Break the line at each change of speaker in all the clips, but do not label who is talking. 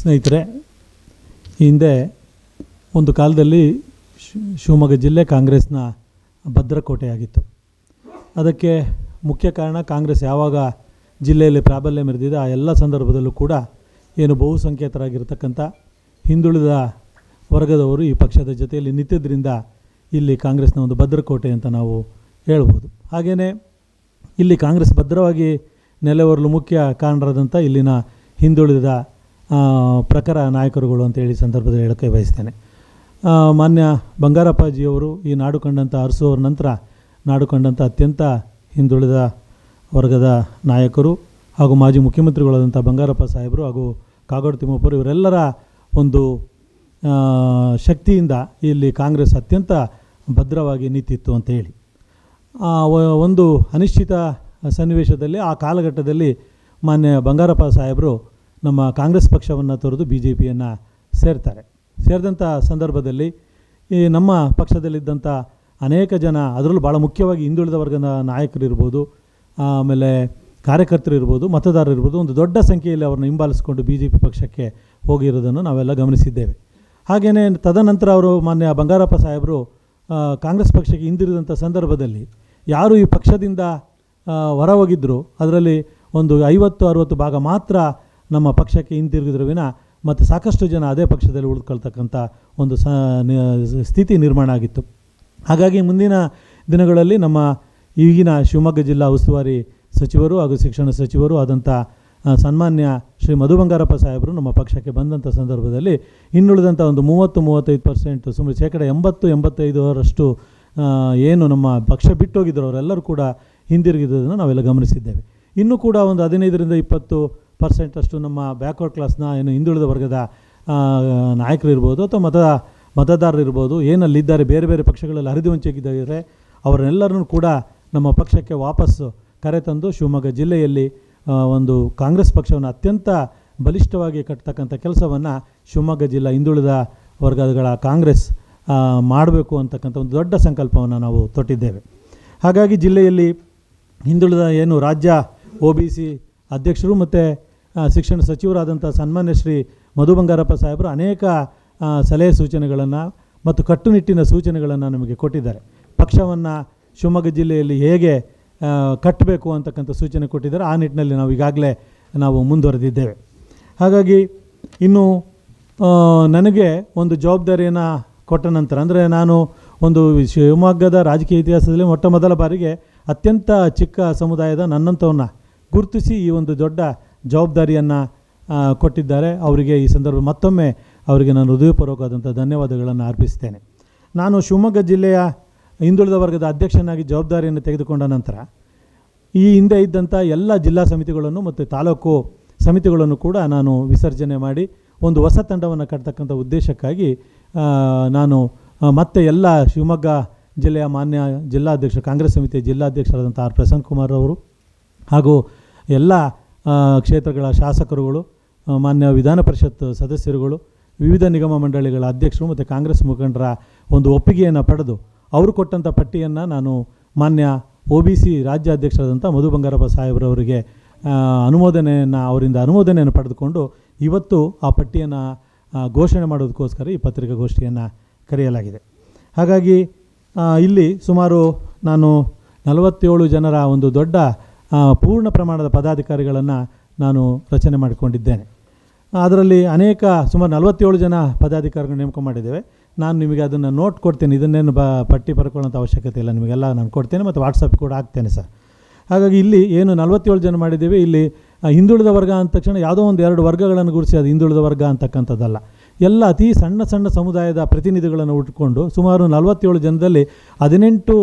ಸ್ನೇಹಿತರೆ, ಹಿಂದೆ ಒಂದು ಕಾಲದಲ್ಲಿ ಶಿವಮೊಗ್ಗ ಜಿಲ್ಲೆ ಕಾಂಗ್ರೆಸ್ನ ಭದ್ರಕೋಟೆಯಾಗಿತ್ತು. ಅದಕ್ಕೆ ಮುಖ್ಯ ಕಾರಣ ಕಾಂಗ್ರೆಸ್ ಯಾವಾಗ ಜಿಲ್ಲೆಯಲ್ಲಿ ಪ್ರಾಬಲ್ಯ ಮೆರೆದಿದೆ, ಆ ಎಲ್ಲ ಸಂದರ್ಭದಲ್ಲೂ ಕೂಡ ಏನು ಬಹುಸಂಖ್ಯಾತರಾಗಿರ್ತಕ್ಕಂಥ ಹಿಂದುಳಿದ ವರ್ಗದವರು ಈ ಪಕ್ಷದ ಜೊತೆಯಲ್ಲಿ ನಿಂತಿದ್ದರಿಂದ ಇಲ್ಲಿ ಕಾಂಗ್ರೆಸ್ನ ಒಂದು ಭದ್ರಕೋಟೆ ಅಂತ ನಾವು ಹೇಳ್ಬೋದು. ಹಾಗೆಯೇ ಇಲ್ಲಿ ಕಾಂಗ್ರೆಸ್ ಭದ್ರವಾಗಿ ನೆಲೆವರಲು ಮುಖ್ಯ ಕಾರಣರಾದಂಥ ಇಲ್ಲಿನ ಹಿಂದುಳಿದ ಪ್ರಖರ ನಾಯಕರುಗಳು ಅಂತೇಳಿ ಸಂದರ್ಭದಲ್ಲಿ ಹೇಳೋಕ್ಕೆ ಬಯಸ್ತೇನೆ. ಮಾನ್ಯ ಬಂಗಾರಪ್ಪಾಜಿಯವರು ಈ ನಾಡು ಕಂಡಂಥ ಅರಸುವವ್ರ ನಂತರ ನಾಡು ಕಂಡಂಥ ಅತ್ಯಂತ ಹಿಂದುಳಿದ ವರ್ಗದ ನಾಯಕರು ಹಾಗೂ ಮಾಜಿ ಮುಖ್ಯಮಂತ್ರಿಗಳಾದಂಥ ಬಂಗಾರಪ್ಪ ಸಾಹೇಬರು ಹಾಗೂ ಕಾಗೋಡು ತಿಮ್ಮಪ್ಪರು ಇವರೆಲ್ಲರ ಒಂದು ಶಕ್ತಿಯಿಂದ ಇಲ್ಲಿ ಕಾಂಗ್ರೆಸ್ ಅತ್ಯಂತ ಭದ್ರವಾಗಿ ನಿಂತಿತ್ತು ಅಂತ ಹೇಳಿ. ಒಂದು ಅನಿಶ್ಚಿತ ಸನ್ನಿವೇಶದಲ್ಲಿ, ಆ ಕಾಲಘಟ್ಟದಲ್ಲಿ ಮಾನ್ಯ ಬಂಗಾರಪ್ಪ ಸಾಹೇಬರು ನಮ್ಮ ಕಾಂಗ್ರೆಸ್ ಪಕ್ಷವನ್ನು ತೊರೆದು ಬಿ ಜೆ ಪಿಯನ್ನು ಸೇರ್ತಾರೆ. ಸೇರಿದಂಥ ಸಂದರ್ಭದಲ್ಲಿ ಈ ನಮ್ಮ ಪಕ್ಷದಲ್ಲಿದ್ದಂಥ ಅನೇಕ ಜನ, ಅದರಲ್ಲೂ ಭಾಳ ಮುಖ್ಯವಾಗಿ ಹಿಂದುಳಿದ ವರ್ಗದ ನಾಯಕರು ಇರ್ಬೋದು ಆಮೇಲೆ ಕಾರ್ಯಕರ್ತರು ಇರ್ಬೋದು ಮತದಾರರು ಇರ್ಬೋದು ಒಂದು ದೊಡ್ಡ ಸಂಖ್ಯೆಯಲ್ಲಿ ಅವ್ರನ್ನ ಹಿಂಬಾಲಿಸಿಕೊಂಡು ಬಿ ಜೆ ಪಿ ಪಕ್ಷಕ್ಕೆ ಹೋಗಿರೋದನ್ನು ನಾವೆಲ್ಲ ಗಮನಿಸಿದ್ದೇವೆ. ಹಾಗೆಯೇ ತದನಂತರ ಅವರು ಮಾನ್ಯ ಬಂಗಾರಪ್ಪ ಸಾಹೇಬರು ಕಾಂಗ್ರೆಸ್ ಪಕ್ಷಕ್ಕೆ ಹಿಂದಿರಿದಂಥ ಸಂದರ್ಭದಲ್ಲಿ ಯಾರು ಈ ಪಕ್ಷದಿಂದ ಹೊರ ಹೋಗಿದ್ದರು ಅದರಲ್ಲಿ ಒಂದು ಐವತ್ತು, ಅರುವತ್ತು ಭಾಗ ಮಾತ್ರ ನಮ್ಮ ಪಕ್ಷಕ್ಕೆ ಹಿಂತಿರುಗಿದ್ರು ವಿನ ಮತ್ತು ಸಾಕಷ್ಟು ಜನ ಅದೇ ಪಕ್ಷದಲ್ಲಿ ಉಳಿದುಕೊಳ್ತಕ್ಕಂಥ ಒಂದು ಸ ಸ್ಥಿತಿ ನಿರ್ಮಾಣ ಆಗಿತ್ತು. ಹಾಗಾಗಿ ಮುಂದಿನ ದಿನಗಳಲ್ಲಿ ನಮ್ಮ ಈಗಿನ ಶಿವಮೊಗ್ಗ ಜಿಲ್ಲಾ ಉಸ್ತುವಾರಿ ಸಚಿವರು ಹಾಗೂ ಶಿಕ್ಷಣ ಸಚಿವರು ಆದಂಥ ಸನ್ಮಾನ್ಯ ಶ್ರೀ ಮಧು ಬಂಗಾರಪ್ಪ ಸಾಹೇಬರು ನಮ್ಮ ಪಕ್ಷಕ್ಕೆ ಬಂದಂಥ ಸಂದರ್ಭದಲ್ಲಿ ಇನ್ನುಳಿದಂಥ ಒಂದು ಮೂವತ್ತು, ಮೂವತ್ತೈದು ಪರ್ಸೆಂಟ್, ಸುಮಾರು ಶೇಕಡ ಎಂಬತ್ತು, ಎಂಬತ್ತೈದರಷ್ಟು ಏನು ನಮ್ಮ ಪಕ್ಷ ಬಿಟ್ಟೋಗಿದ್ರು ಅವರೆಲ್ಲರೂ ಕೂಡ ಹಿಂದಿರುಗಿದ್ದನ್ನು ನಾವೆಲ್ಲ ಗಮನಿಸಿದ್ದೇವೆ. ಇನ್ನೂ ಕೂಡ ಒಂದು ಹದಿನೈದರಿಂದ ಇಪ್ಪತ್ತು ಪರ್ಸೆಂಟಷ್ಟು ನಮ್ಮ ಬ್ಯಾಕ್ವರ್ಡ್ ಕ್ಲಾಸ್ನ ಏನು ಹಿಂದುಳಿದ ವರ್ಗದ ನಾಯಕರು ಇರ್ಬೋದು ಅಥವಾ ಮತ ಮತದಾರರು ಇರ್ಬೋದು ಏನಲ್ಲಿದ್ದಾರೆ ಬೇರೆ ಬೇರೆ ಪಕ್ಷಗಳಲ್ಲಿ ಹರಿದು ಹಂಚಿದ್ದಾರೆ ಅವರೆಲ್ಲರನ್ನು ಕೂಡ ನಮ್ಮ ಪಕ್ಷಕ್ಕೆ ವಾಪಸ್ಸು ಕರೆತಂದು ಶಿವಮೊಗ್ಗ ಜಿಲ್ಲೆಯಲ್ಲಿ ಒಂದು ಕಾಂಗ್ರೆಸ್ ಪಕ್ಷವನ್ನು ಅತ್ಯಂತ ಬಲಿಷ್ಠವಾಗಿ ಕಟ್ತಕ್ಕಂಥ ಕೆಲಸವನ್ನು ಶಿವಮೊಗ್ಗ ಜಿಲ್ಲಾ ಹಿಂದುಳಿದ ವರ್ಗಗಳ ಕಾಂಗ್ರೆಸ್ ಮಾಡಬೇಕು ಅಂತಕ್ಕಂಥ ಒಂದು ದೊಡ್ಡ ಸಂಕಲ್ಪವನ್ನು ನಾವು ತೊಟ್ಟಿದ್ದೇವೆ. ಹಾಗಾಗಿ ಜಿಲ್ಲೆಯಲ್ಲಿ ಹಿಂದುಳಿದ ಏನು ರಾಜ್ಯ ಒ ಬಿ ಸಿ ಅಧ್ಯಕ್ಷರು ಮತ್ತು ಶಿಕ್ಷಣ ಸಚಿವರಾದಂಥ ಸನ್ಮಾನ್ಯ ಶ್ರೀ ಮಧು ಬಂಗಾರಪ್ಪ ಸಾಹೇಬರು ಅನೇಕ ಸಲಹೆ ಸೂಚನೆಗಳನ್ನು ಮತ್ತು ಕಟ್ಟುನಿಟ್ಟಿನ ಸೂಚನೆಗಳನ್ನು ನಮಗೆ ಕೊಟ್ಟಿದ್ದಾರೆ. ಪಕ್ಷವನ್ನು ಶಿವಮೊಗ್ಗ ಜಿಲ್ಲೆಯಲ್ಲಿ ಹೇಗೆ ಕಟ್ಟಬೇಕು ಅಂತಕ್ಕಂಥ ಸೂಚನೆ ಕೊಟ್ಟಿದ್ದಾರೆ. ಆ ನಿಟ್ಟಿನಲ್ಲಿ ನಾವು ಈಗಾಗಲೇ ನಾವು ಮುಂದುವರೆದಿದ್ದೇವೆ. ಹಾಗಾಗಿ ಇನ್ನು ನನಗೆ ಒಂದು ಜವಾಬ್ದಾರಿಯನ್ನು ಕೊಟ್ಟ ನಂತರ, ಅಂದರೆ ನಾನು ಒಂದು ಶಿವಮೊಗ್ಗದ ರಾಜಕೀಯ ಇತಿಹಾಸದಲ್ಲಿ ಮೊಟ್ಟ ಮೊದಲ ಬಾರಿಗೆ ಅತ್ಯಂತ ಚಿಕ್ಕ ಸಮುದಾಯದ ನನ್ನಂಥವನ್ನ ಗುರುತಿಸಿ ಈ ಒಂದು ದೊಡ್ಡ ಜವಾಬ್ದಾರಿಯನ್ನು ಕೊಟ್ಟಿದ್ದಾರೆ. ಅವರಿಗೆ ಈ ಸಂದರ್ಭ ಮತ್ತೊಮ್ಮೆ ಅವರಿಗೆ ನಾನು ಹೃದಯಪೂರ್ವಕವಾದಂಥ ಧನ್ಯವಾದಗಳನ್ನು ಅರ್ಪಿಸ್ತೇನೆ. ನಾನು ಶಿವಮೊಗ್ಗ ಜಿಲ್ಲೆಯ ಹಿಂದುಳಿದ ವರ್ಗದ ಅಧ್ಯಕ್ಷನಾಗಿ ಜವಾಬ್ದಾರಿಯನ್ನು ತೆಗೆದುಕೊಂಡ ನಂತರ, ಈ ಹಿಂದೆ ಇದ್ದಂಥ ಎಲ್ಲ ಜಿಲ್ಲಾ ಸಮಿತಿಗಳನ್ನು ಮತ್ತು ತಾಲೂಕು ಸಮಿತಿಗಳನ್ನು ಕೂಡ ನಾನು ವಿಸರ್ಜನೆ ಮಾಡಿ, ಒಂದು ಹೊಸ ತಂಡವನ್ನು ಕಟ್ತಕ್ಕಂಥ ಉದ್ದೇಶಕ್ಕಾಗಿ ನಾನು ಮತ್ತೆ ಎಲ್ಲ ಶಿವಮೊಗ್ಗ ಜಿಲ್ಲೆಯ ಮಾನ್ಯ ಜಿಲ್ಲಾಧ್ಯಕ್ಷ, ಕಾಂಗ್ರೆಸ್ ಸಮಿತಿಯ ಜಿಲ್ಲಾಧ್ಯಕ್ಷರಾದಂಥ ಆರ್ ಪ್ರಸನ್ನ ಕುಮಾರ್ ಅವರು ಹಾಗೂ ಎಲ್ಲ ಕ್ಷೇತ್ರಗಳ ಶಾಸಕರುಗಳು ಮಾನ್ಯ ವಿಧಾನ ಪರಿಷತ್ ಸದಸ್ಯರುಗಳು, ವಿವಿಧ ನಿಗಮ ಮಂಡಳಿಗಳ ಅಧ್ಯಕ್ಷರು ಮತ್ತು ಕಾಂಗ್ರೆಸ್ ಮುಖಂಡರ ಒಂದು ಒಪ್ಪಿಗೆಯನ್ನು ಪಡೆದು ಅವರು ಕೊಟ್ಟಂಥ ಪಟ್ಟಿಯನ್ನು ನಾನು ಮಾನ್ಯ ಒ ಬಿ ಸಿ ರಾಜ್ಯಾಧ್ಯಕ್ಷರಾದಂಥ ಮಧು ಬಂಗಾರಪ್ಪ ಸಾಹೇಬ್ರವರಿಗೆ ಅನುಮೋದನೆಯನ್ನು, ಅವರಿಂದ ಅನುಮೋದನೆಯನ್ನು ಪಡೆದುಕೊಂಡು ಇವತ್ತು ಆ ಪಟ್ಟಿಯನ್ನು ಘೋಷಣೆ ಮಾಡೋದಕ್ಕೋಸ್ಕರ ಈ ಪತ್ರಿಕಾಗೋಷ್ಠಿಯನ್ನು ಕರೆಯಲಾಗಿದೆ. ಹಾಗಾಗಿ ಇಲ್ಲಿ ಸುಮಾರು ನಾನು ನಲವತ್ತೇಳು ಜನರ ಒಂದು ದೊಡ್ಡ ಪೂರ್ಣ ಪ್ರಮಾಣದ ಪದಾಧಿಕಾರಿಗಳನ್ನು ನಾನು ರಚನೆ ಮಾಡಿಕೊಂಡಿದ್ದೇನೆ. ಅದರಲ್ಲಿ ಅನೇಕ ಸುಮಾರು ನಲವತ್ತೇಳು ಜನ ಪದಾಧಿಕಾರಿಗಳು ನೇಮಕ ಮಾಡಿದ್ದೇವೆ. ನಾನು ನಿಮಗೆ ಅದನ್ನು ನೋಟ್ ಕೊಡ್ತೇನೆ. ಇದನ್ನೇನು ಬ, ಪಟ್ಟಿ ಬರ್ಕೊಳ್ಳೋಂಥ ಅವಶ್ಯಕತೆ ಇಲ್ಲ ನಿಮಗೆಲ್ಲ, ನಾನು ಕೊಡ್ತೇನೆ ಮತ್ತು ವಾಟ್ಸಪ್ ಕೂಡ ಹಾಕ್ತೇನೆ ಸರ್. ಹಾಗಾಗಿ ಇಲ್ಲಿ ಏನು ನಲವತ್ತೇಳು ಜನ ಮಾಡಿದ್ದೇವೆ. ಇಲ್ಲಿ ಹಿಂದುಳಿದ ವರ್ಗ ಅಂದ ತಕ್ಷಣ ಯಾವುದೋ ಒಂದು ಎರಡು ವರ್ಗಗಳನ್ನು ಗುರುಸಿ ಅದು ಹಿಂದುಳಿದ ವರ್ಗ ಅಂತಕ್ಕಂಥದ್ದಲ್ಲ. ಎಲ್ಲ ಅತಿ ಸಣ್ಣ ಸಣ್ಣ ಸಮುದಾಯದ ಪ್ರತಿನಿಧಿಗಳನ್ನು ಉಟ್ಕೊಂಡು ಸುಮಾರು ನಲವತ್ತೇಳು ಜನದಲ್ಲಿ ಹದಿನೆಂಟು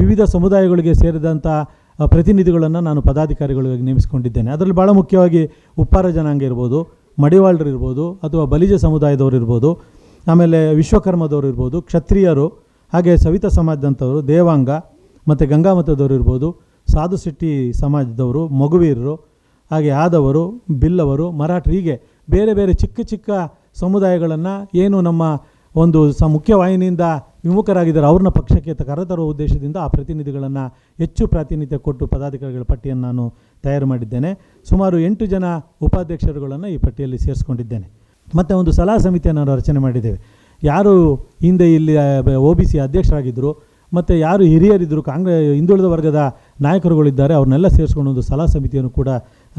ವಿವಿಧ ಸಮುದಾಯಗಳಿಗೆ ಸೇರಿದಂಥ ಪ್ರತಿನಿಧಿಗಳನ್ನು ನಾನು ಪದಾಧಿಕಾರಿಗಳಿಗಾಗಿ ನೇಮಿಸಿಕೊಂಡಿದ್ದೇನೆ. ಅದರಲ್ಲಿ ಭಾಳ ಮುಖ್ಯವಾಗಿ ಉಪ್ಪಾರ ಜನಾಂಗ ಇರ್ಬೋದು, ಮಡಿವಾಳರು ಇರ್ಬೋದು, ಅಥವಾ ಬಲಿಜ ಸಮುದಾಯದವರು ಇರ್ಬೋದು, ಆಮೇಲೆ ವಿಶ್ವಕರ್ಮದವರು ಇರ್ಬೋದು, ಕ್ಷತ್ರಿಯರು, ಹಾಗೆ ಸವಿತ ಸಮಾಜದಂಥವರು, ದೇವಾಂಗ, ಮತ್ತು ಗಂಗಾಮತದವರು ಇರ್ಬೋದು, ಸಾಧು ಸಿಟ್ಟಿ ಸಮಾಜದವರು, ಮಗುವೀರರು, ಹಾಗೆ ಆದವರು, ಬಿಲ್ಲವರು, ಮರಾಠರು, ಹೀಗೆ ಬೇರೆ ಬೇರೆ ಚಿಕ್ಕ ಚಿಕ್ಕ ಸಮುದಾಯಗಳನ್ನು ಏನು ನಮ್ಮ ಒಂದು ಸ ಮುಖ್ಯವಾಹಿನಿಯಿಂದ ವಿಮುಖರಾಗಿದ್ದಾರೆ. ಅವ್ರನ್ನ ಪಕ್ಷಕ್ಕೆ ಕರೆತರುವ ಉದ್ದೇಶದಿಂದ ಆ ಪ್ರತಿನಿಧಿಗಳನ್ನು ಹೆಚ್ಚು ಪ್ರಾತಿನಿಧ್ಯ ಕೊಟ್ಟು ಪದಾಧಿಕಾರಿಗಳ ಪಟ್ಟಿಯನ್ನು ನಾನು ತಯಾರು ಮಾಡಿದ್ದೇನೆ. ಸುಮಾರು ಎಂಟು ಜನ ಉಪಾಧ್ಯಕ್ಷರುಗಳನ್ನು ಈ ಪಟ್ಟಿಯಲ್ಲಿ ಸೇರಿಸ್ಕೊಂಡಿದ್ದೇನೆ. ಮತ್ತು ಒಂದು ಸಲಹಾ ಸಮಿತಿಯನ್ನು ನಾವು ರಚನೆ ಮಾಡಿದ್ದೇವೆ. ಯಾರು ಹಿಂದೆ ಇಲ್ಲಿ ಒ ಬಿ ಸಿ ಅಧ್ಯಕ್ಷರಾಗಿದ್ದರು ಮತ್ತು ಯಾರು ಹಿರಿಯರಿದ್ದರು ಕಾಂಗ್ರೆ, ಹಿಂದುಳಿದ ವರ್ಗದ ನಾಯಕರುಗಳಿದ್ದಾರೆ, ಅವ್ರನ್ನೆಲ್ಲ ಸೇರಿಸ್ಕೊಂಡು ಒಂದು ಸಲಹಾ ಸಮಿತಿಯನ್ನು ಕೂಡ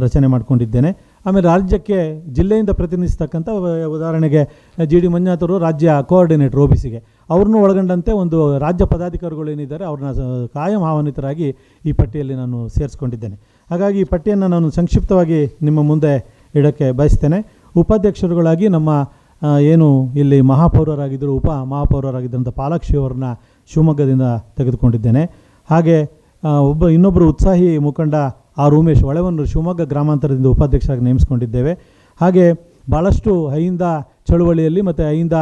ರಚನೆ ಮಾಡಿಕೊಂಡಿದ್ದೇನೆ. ಆಮೇಲೆ ರಾಜ್ಯಕ್ಕೆ ಜಿಲ್ಲೆಯಿಂದ ಪ್ರತಿನಿಧಿಸ್ತಕ್ಕಂಥ ಉದಾಹರಣೆಗೆ ಜಿ ಡಿ ಮಂಜುನಾಥ್ ಅವರು ರಾಜ್ಯ ಕೋಆರ್ಡಿನೇಟರ್ ಒ ಬಿ ಸಿಗೆ. ಅವ್ರನ್ನೂ ಒಳಗೊಂಡಂತೆ ಒಂದು ರಾಜ್ಯ ಪದಾಧಿಕಾರಿಗಳು ಏನಿದ್ದಾರೆ, ಅವ್ರನ್ನ ಕಾಯಂ ಆಹ್ವಾನಿತರಾಗಿ ಈ ಪಟ್ಟಿಯಲ್ಲಿ ನಾನು ಸೇರಿಸ್ಕೊಂಡಿದ್ದೇನೆ. ಹಾಗಾಗಿ ಈ ಪಟ್ಟಿಯನ್ನು ನಾನು ಸಂಕ್ಷಿಪ್ತವಾಗಿ ನಿಮ್ಮ ಮುಂದೆ ಇಡೋಕ್ಕೆ ಬಯಸ್ತೇನೆ. ಉಪಾಧ್ಯಕ್ಷರುಗಳಾಗಿ ನಮ್ಮ ಏನು ಇಲ್ಲಿ ಮಹಾಪೌರರಾಗಿದ್ದರು, ಉಪ ಮಹಾಪೌರರಾಗಿದ್ದಂಥ ಪಾಲಾಕ್ಷಿ ಅವರನ್ನ ಶಿವಮೊಗ್ಗದಿಂದ ತೆಗೆದುಕೊಂಡಿದ್ದೇನೆ. ಹಾಗೆ ಒಬ್ಬ ಇನ್ನೊಬ್ಬರು ಉತ್ಸಾಹಿ ಮುಖಂಡ ಆರ್ ರೂಮೇಶ್ ಹೊಳೆವನ್ನು ಶಿವಮೊಗ್ಗ ಗ್ರಾಮಾಂತರದಿಂದ ಉಪಾಧ್ಯಕ್ಷರಾಗಿ ನೇಮಿಸ್ಕೊಂಡಿದ್ದೇವೆ. ಹಾಗೆ ಭಾಳಷ್ಟು ಅಹಿಂದ ಚಳುವಳಿಯಲ್ಲಿ ಮತ್ತು ಅಹಿಂದ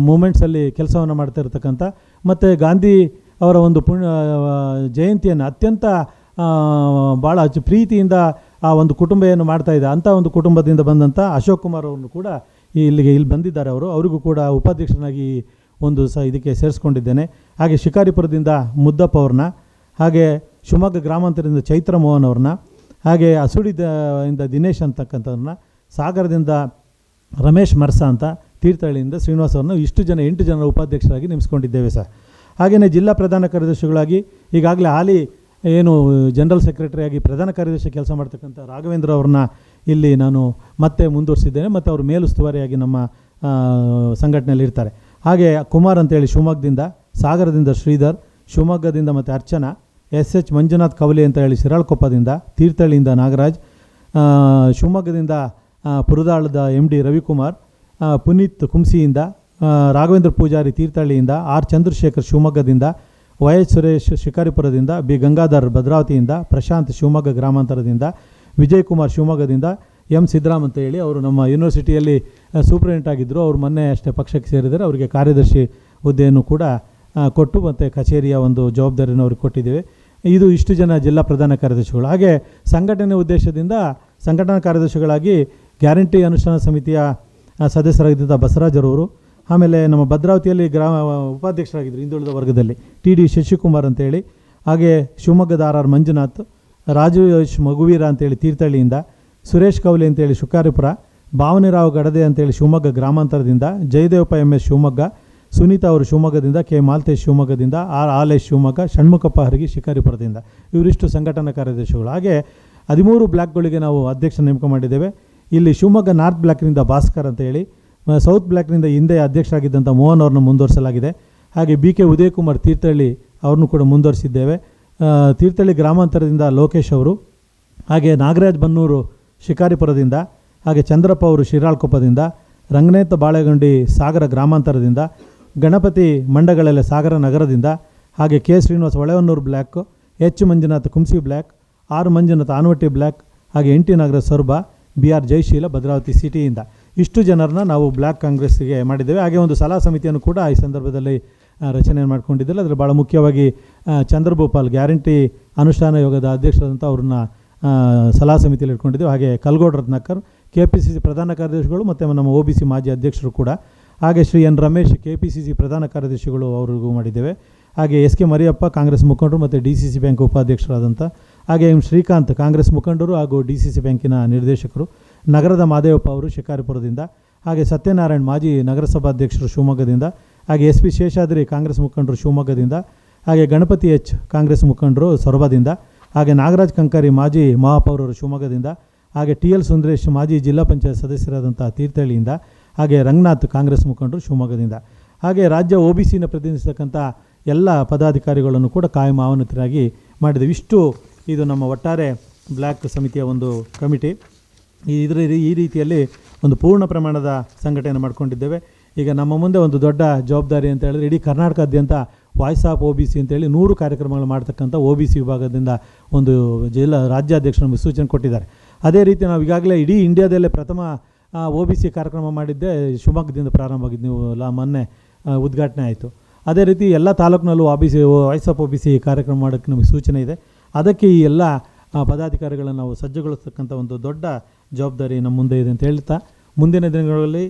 ಮೂಮೆಂಟ್ಸಲ್ಲಿ ಕೆಲಸವನ್ನು ಮಾಡ್ತಾ ಇರತಕ್ಕಂಥ ಮತ್ತು ಗಾಂಧಿ ಅವರ ಒಂದು ಪುಣ್ಯ ಜಯಂತಿಯನ್ನು ಅತ್ಯಂತ ಆ, ಭಾಳ ಪ್ರೀತಿಯಿಂದ ಆ ಒಂದು ಕುಟುಂಬ ಏನು ಮಾಡ್ತಾ ಇದೆ ಅಂಥ ಒಂದು ಕುಟುಂಬದಿಂದ ಬಂದಂಥ ಅಶೋಕ್ ಕುಮಾರ್ ಅವರನ್ನು ಕೂಡ ಇಲ್ಲಿಗೆ ಇಲ್ಲಿ ಬಂದಿದ್ದಾರೆ ಅವರು. ಅವರಿಗೂ ಕೂಡ ಉಪಾಧ್ಯಕ್ಷನಾಗಿ ಒಂದು ಸ ಇದಕ್ಕೆ ಸೇರಿಸ್ಕೊಂಡಿದ್ದೇನೆ. ಹಾಗೆ ಶಿಕಾರಿಪುರದಿಂದ ಮುದ್ದಪ್ಪ ಅವ್ರನ್ನ ಹಾಗೆ ಶಿವಮೊಗ್ಗ ಗ್ರಾಮಾಂತರದಿಂದ ಚೈತ್ರ ಮೋಹನ್ ಅವ್ರನ್ನ, ಹಾಗೆ ಅಸುಡಿದ ಇಂದ ದಿನೇಶ್ ಅಂತಕ್ಕಂಥವ್ರನ್ನ ಸಾಗರದಿಂದ ರಮೇಶ್ ಮರ್ಸ ಅಂತ ತೀರ್ಥಹಳ್ಳಿಯಿಂದ ಶ್ರೀನಿವಾಸ್ ಅವ್ರನ್ನ ಇಷ್ಟು ಜನ ಎಂಟು ಜನರ ಉಪಾಧ್ಯಕ್ಷರಾಗಿ ನೇಮಿಸ್ಕೊಂಡಿದ್ದೇವೆ ಸರ್ ಹಾಗೆಯೇ ಜಿಲ್ಲಾ ಪ್ರಧಾನ ಕಾರ್ಯದರ್ಶಿಗಳಾಗಿ ಈಗಾಗಲೇ ಹಾಲಿ ಏನು ಜನರಲ್ ಸೆಕ್ರೆಟರಿಯಾಗಿ ಪ್ರಧಾನ ಕಾರ್ಯದರ್ಶಿ ಕೆಲಸ ಮಾಡ್ತಕ್ಕಂಥ ರಾಘವೇಂದ್ರ ಅವ್ರನ್ನ ಇಲ್ಲಿ ನಾನು ಮತ್ತೆ ಮುಂದುವರಿಸಿದ್ದೇನೆ ಮತ್ತು ಅವರು ಮೇಲುಸ್ತುವಾರಿಯಾಗಿ ನಮ್ಮ ಸಂಘಟನೆಯಲ್ಲಿರ್ತಾರೆ ಹಾಗೆ ಕುಮಾರ್ ಅಂತೇಳಿ ಶಿವಮೊಗ್ಗದಿಂದ ಸಾಗರದಿಂದ ಶ್ರೀಧರ್ ಶಿವಮೊಗ್ಗದಿಂದ ಮತ್ತು ಅರ್ಚನಾ ಎಸ್ ಎಚ್ ಮಂಜುನಾಥ್ ಕವಲಿ ಅಂತ ಹೇಳಿ ಶಿರಾಳಕೊಪ್ಪದಿಂದ, ತೀರ್ಥಹಳ್ಳಿಯಿಂದ ನಾಗರಾಜ್ ಶಿವಮೊಗ್ಗದಿಂದ ಪುರದಾಳದ ಎಂ ಡಿ ರವಿಕುಮಾರ್ ಪುನೀತ್ ಕುಂಸಿಯಿಂದ ರಾಘವೇಂದ್ರ ಪೂಜಾರಿ ತೀರ್ಥಹಳ್ಳಿಯಿಂದ, ಆರ್ ಚಂದ್ರಶೇಖರ್ ಶಿವಮೊಗ್ಗದಿಂದ, ವೈ ಎಚ್ ಸುರೇಶ್ ಶಿಕಾರಿಪುರದಿಂದ, ಬಿ ಗಂಗಾಧರ್ ಭದ್ರಾವತಿಯಿಂದ, ಪ್ರಶಾಂತ್ ಶಿವಮೊಗ್ಗ ಗ್ರಾಮಾಂತರದಿಂದ ವಿಜಯ್ ಕುಮಾರ್ ಶಿವಮೊಗ್ಗದಿಂದ, ಎಂ ಸಿದ್ದರಾಮ್ ಅಂತ ಹೇಳಿ ಅವರು ನಮ್ಮ ಯೂನಿವರ್ಸಿಟಿಯಲ್ಲಿ ಸೂಪ್ರಿಂಟೆಂಟ್ ಆಗಿದ್ದರು ಅವರು ಮೊನ್ನೆ ಅಷ್ಟೇ ಪಕ್ಷಕ್ಕೆ ಸೇರಿದರೆ ಅವರಿಗೆ ಕಾರ್ಯದರ್ಶಿ ಹುದ್ದೆಯನ್ನು ಕೂಡ ಕೊಟ್ಟು ಮತ್ತು ಕಚೇರಿಯ ಒಂದು ಜವಾಬ್ದಾರಿಯನ್ನು ಅವ್ರಿಗೆ ಕೊಟ್ಟಿದ್ದೇವೆ. ಇದು ಇಷ್ಟು ಜನ ಜಿಲ್ಲಾ ಪ್ರಧಾನ ಕಾರ್ಯದರ್ಶಿಗಳು. ಹಾಗೆ ಸಂಘಟನೆ ಉದ್ದೇಶದಿಂದ ಸಂಘಟನಾ ಕಾರ್ಯದರ್ಶಿಗಳಾಗಿ ಗ್ಯಾರಂಟಿ ಅನುಷ್ಠಾನ ಸಮಿತಿಯ ಸದಸ್ಯರಾಗಿದ್ದ ಬಸವರಾಜರವರು, ಆಮೇಲೆ ನಮ್ಮ ಭದ್ರಾವತಿಯಲ್ಲಿ ಗ್ರಾಮ ಉಪಾಧ್ಯಕ್ಷರಾಗಿದ್ದರು ಹಿಂದುಳಿದ ವರ್ಗದಲ್ಲಿ. ಟಿ ಡಿ ಶಶಿಕುಮಾರ್ ಅಂತೇಳಿ, ಹಾಗೆ ಶಿವಮೊಗ್ಗದ ಆರ್ ಆರ್ ಮಂಜುನಾಥ್, ರಾಜೇಶ್ ಮಗುವೀರ ಅಂತೇಳಿ ತೀರ್ಥಹಳ್ಳಿಯಿಂದ, ಸುರೇಶ್ ಕೌಲಿ ಅಂತೇಳಿ ಶುಕಾರಿಪುರ, ಭಾವನಿರಾವ್ ಗಡದೆ ಅಂತೇಳಿ ಶಿವಮೊಗ್ಗ ಗ್ರಾಮಾಂತರದಿಂದ, ಜಯದೇವಪ್ಪ ಎಂ ಎಸ್ ಶಿವಮೊಗ್ಗ ಸುನೀತಾ ಅವರು ಶಿವಮೊಗ್ಗದಿಂದ, ಕೆ. ಮಾಲ್ತೇಶ್ ಶಿವಮೊಗ್ಗದಿಂದ, ಆರ್. ಆಲೇಶ್ ಶಿವಮೊಗ್ಗ, ಷಣ್ಮುಖಪ್ಪ ಹರಗಿ ಶಿಕಾರಿಪುರದಿಂದ ಇವರಿಷ್ಟು ಸಂಘಟನಾ ಕಾರ್ಯದರ್ಶಿಗಳು. ಹಾಗೆ ಹದಿಮೂರು ಬ್ಲಾಕ್ಗಳಿಗೆ ನಾವು ಅಧ್ಯಕ್ಷ ನೇಮಕ ಮಾಡಿದ್ದೇವೆ. ಇಲ್ಲಿ ಶಿವಮೊಗ್ಗ ನಾರ್ತ್ ಬ್ಲಾಕ್ನಿಂದ ಭಾಸ್ಕರ್ ಅಂತ ಹೇಳಿ ಸೌತ್ ಬ್ಲಾಕ್ನಿಂದ ಹಿಂದೆ ಅಧ್ಯಕ್ಷರಾಗಿದ್ದಂಥ ಮೋಹನ್ ಅವ್ರನ್ನ ಮುಂದುವರಿಸಲಾಗಿದೆ. ಹಾಗೆ ಬಿ. ಕೆ. ಉದಯಕುಮಾರ್ ತೀರ್ಥಹಳ್ಳಿ ಅವ್ರನ್ನೂ ಕೂಡ ಮುಂದುವರಿಸಿದ್ದೇವೆ. ತೀರ್ಥಹಳ್ಳಿ ಗ್ರಾಮಾಂತರದಿಂದ ಲೋಕೇಶ್ ಅವರು, ಹಾಗೆ ನಾಗರಾಜ್ ಬನ್ನೂರು ಶಿಕಾರಿಪುರದಿಂದ ಹಾಗೆ ಚಂದ್ರಪ್ಪ ಅವರು ಶಿರಾಳ್ಕೊಪ್ಪದಿಂದ ರಂಗನೇತ ಬಾಳೆಗುಂಡಿ ಸಾಗರ ಗ್ರಾಮಾಂತರದಿಂದ ಗಣಪತಿ ಮಂಡಗಳಲ್ಲಿ ಸಾಗರ ನಗರದಿಂದ, ಹಾಗೆ K. Srinivasa Holehonnur block H. Manjunath Kumsi block R. Manjunath Anavatti block ಹಾಗೆ N. T. Nagar Soraba, B. R. Jayasheela, Bhadravati ಸಿಟಿಯಿಂದ. ಇಷ್ಟು ಜನರನ್ನ ನಾವು ಬ್ಲ್ಯಾಕ್ ಕಾಂಗ್ರೆಸ್ಗೆ ಮಾಡಿದ್ದೇವೆ. ಹಾಗೆ ಒಂದು ಸಲಹಾ ಸಮಿತಿಯನ್ನು ಕೂಡ ಈ ಸಂದರ್ಭದಲ್ಲಿ ರಚನೆ ಮಾಡಿಕೊಂಡಿದ್ದಿಲ್ಲ. ಅದರಲ್ಲಿ ಭಾಳ ಮುಖ್ಯವಾಗಿ ಚಂದ್ರಭೂಪಾಲ್ ಗ್ಯಾರಂಟಿ ಅನುಷ್ಠಾನ ಯೋಗದ ಅಧ್ಯಕ್ಷರಾದಂಥ ಅವ್ರನ್ನ ಸಲಹಾ ಸಮಿತಿಯಲ್ಲಿ ಇಟ್ಕೊಂಡಿದ್ದೆವು. ಹಾಗೆ Kalgod Ratnakar K P C C ಪ್ರಧಾನ ಕಾರ್ಯದರ್ಶಿಗಳು, ಮತ್ತು ನಮ್ಮ ಒ ಬಿ ಸಿ ಮಾಜಿ ಅಧ್ಯಕ್ಷರು ಕೂಡ ಹಾಗೆ Shri N Ramesh K P C C ಪ್ರಧಾನ ಕಾರ್ಯದರ್ಶಿಗಳು ಅವರಿಗೂ ಮಾಡಿದ್ದೇವೆ. ಹಾಗೆ ಎಸ್ ಕೆ ಮರಿಯಪ್ಪ, ಕಾಂಗ್ರೆಸ್ ಮುಖಂಡರು ಮತ್ತು ಡಿ ಸಿ ಸಿ ಬ್ಯಾಂಕ್ ಉಪಾಧ್ಯಕ್ಷರಾದಂಥ ಹಾಗೆ ಎಂ ಶ್ರೀಕಾಂತ್, ಕಾಂಗ್ರೆಸ್ ಮುಖಂಡರು ಹಾಗೂ ಡಿ ಸಿ ಸಿ ಬ್ಯಾಂಕಿನ ನಿರ್ದೇಶಕರು, ನಗರದ ಮಾದೇವಪ್ಪ ಅವರು ಶಿಕಾರಿಪುರದಿಂದ, ಹಾಗೆ ಸತ್ಯನಾರಾಯಣ್ ಮಾಜಿ ನಗರಸಭಾಧ್ಯಕ್ಷರು ಶಿವಮೊಗ್ಗದಿಂದ, ಹಾಗೆ ಎಸ್ ಪಿ ಶೇಷಾದ್ರಿ, ಕಾಂಗ್ರೆಸ್ ಮುಖಂಡರು ಶಿವಮೊಗ್ಗದಿಂದ, ಹಾಗೆ ಗಣಪತಿ ಎಚ್, ಕಾಂಗ್ರೆಸ್ ಮುಖಂಡರು ಸೊರಬದಿಂದ, ಹಾಗೆ ನಾಗರಾಜ್ ಕಂಕಾರಿ ಮಾಜಿ ಮಹಾಪೌರರು ಶಿವಮೊಗ್ಗದಿಂದ, ಹಾಗೆ ಟಿ ಎಲ್ ಸುಂದರೇಶ್ ಮಾಜಿ ಜಿಲ್ಲಾ ಪಂಚಾಯತ್ ಸದಸ್ಯರಾದಂಥ ತೀರ್ಥಹಳ್ಳಿಯಿಂದ ಹಾಗೆ ರಂಗನಾಥ್ ಕಾಂಗ್ರೆಸ್ ಮುಖಂಡರು ಶಿವಮೊಗ್ಗದಿಂದ. ಹಾಗೆ ರಾಜ್ಯ ಒ ಬಿ ಸಿನ ಪ್ರತಿನಿಧಿಸತಕ್ಕಂಥ ಎಲ್ಲ ಪದಾಧಿಕಾರಿಗಳನ್ನು ಕೂಡ ಕಾಯಂ ಆಹ್ವಾನಿತರಾಗಿ ಮಾಡಿದ್ದೇವೆ ಇಷ್ಟು ಇದು ನಮ್ಮ ಒಟ್ಟಾರೆ ಬ್ಲ್ಯಾಕ್ ಸಮಿತಿಯ ಒಂದು ಕಮಿಟಿ. ಇದರ, ಈ ರೀತಿಯಲ್ಲಿ ಒಂದು ಪೂರ್ಣ ಪ್ರಮಾಣದ ಸಂಘಟನೆ ಮಾಡಿಕೊಂಡಿದ್ದೇವೆ. ಈಗ ನಮ್ಮ ಮುಂದೆ ಒಂದು ದೊಡ್ಡ ಜವಾಬ್ದಾರಿ ಅಂತ ಹೇಳಿದ್ರೆ ಇಡೀ ಕರ್ನಾಟಕಾದ್ಯಂತ voice of O B C ಅಂತೇಳಿ ನೂರು ಕಾರ್ಯಕ್ರಮಗಳು ಮಾಡ್ತಕ್ಕಂಥ ಒ ಬಿ ಸಿ ವಿಭಾಗದಿಂದ ಒಂದು ಜಿಲ್ಲಾ ರಾಜ್ಯಾಧ್ಯಕ್ಷರು ಸೂಚನೆ ಕೊಟ್ಟಿದ್ದಾರೆ. ಅದೇ ರೀತಿ ನಾವು ಈಗಾಗಲೇ ಇಡೀ ಇಂಡಿಯಾದಲ್ಲೇ ಪ್ರಥಮ ಒ ಬಿ ಸಿ ಕಾರ್ಯಕ್ರಮ ಮಾಡಿದ್ದೆ ಶಿವಮೊಗ್ಗದಿಂದ ಪ್ರಾರಂಭ ಆಗಿದ್ದು, ನೀವು ಲಾ, ಮೊನ್ನೆ ಉದ್ಘಾಟನೆ ಆಯಿತು. ಅದೇ ರೀತಿ ಎಲ್ಲ ತಾಲೂಕಿನಲ್ಲೂ O B C voice of O B C ಕಾರ್ಯಕ್ರಮ ಮಾಡೋಕ್ಕೆ ನಮಗೆ ಸೂಚನೆ ಇದೆ. ಅದಕ್ಕೆ ಈ ಎಲ್ಲ ಪದಾಧಿಕಾರಿಗಳನ್ನು ನಾವು ಸಜ್ಜುಗೊಳಿಸ್ತಕ್ಕಂಥ ಒಂದು ದೊಡ್ಡ ಜವಾಬ್ದಾರಿ ನಮ್ಮ ಮುಂದೆ ಇದೆ ಅಂತ ಹೇಳ್ತಾ, ಮುಂದಿನ ದಿನಗಳಲ್ಲಿ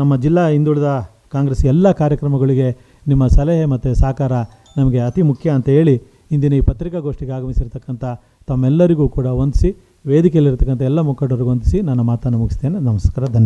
ನಮ್ಮ ಜಿಲ್ಲಾ ಹಿಂದುಳಿದ ಕಾಂಗ್ರೆಸ್ ಎಲ್ಲ ಕಾರ್ಯಕ್ರಮಗಳಿಗೆ ನಿಮ್ಮ ಸಲಹೆ ಮತ್ತು ಸಹಕಾರ ನಮಗೆ ಅತಿ ಮುಖ್ಯ ಅಂತ ಹೇಳಿ, ಇಂದಿನ ಈ ಪತ್ರಿಕಾಗೋಷ್ಠಿಗೆ ಆಗಮಿಸಿರ್ತಕ್ಕಂಥ ತಮ್ಮೆಲ್ಲರಿಗೂ ಕೂಡ ವಂದಿಸಿ ವೇದಿಕೆಯಲ್ಲಿರ್ತಕ್ಕಂಥ ಎಲ್ಲ ಮುಖಂಡರಿಗೆ ವಂದಿಸಿ ನನ್ನ ಮಾತನ್ನು ಮುಗಿಸ್ತೇನೆ. ನಮಸ್ಕಾರ ಧನ್ಯವಾದ.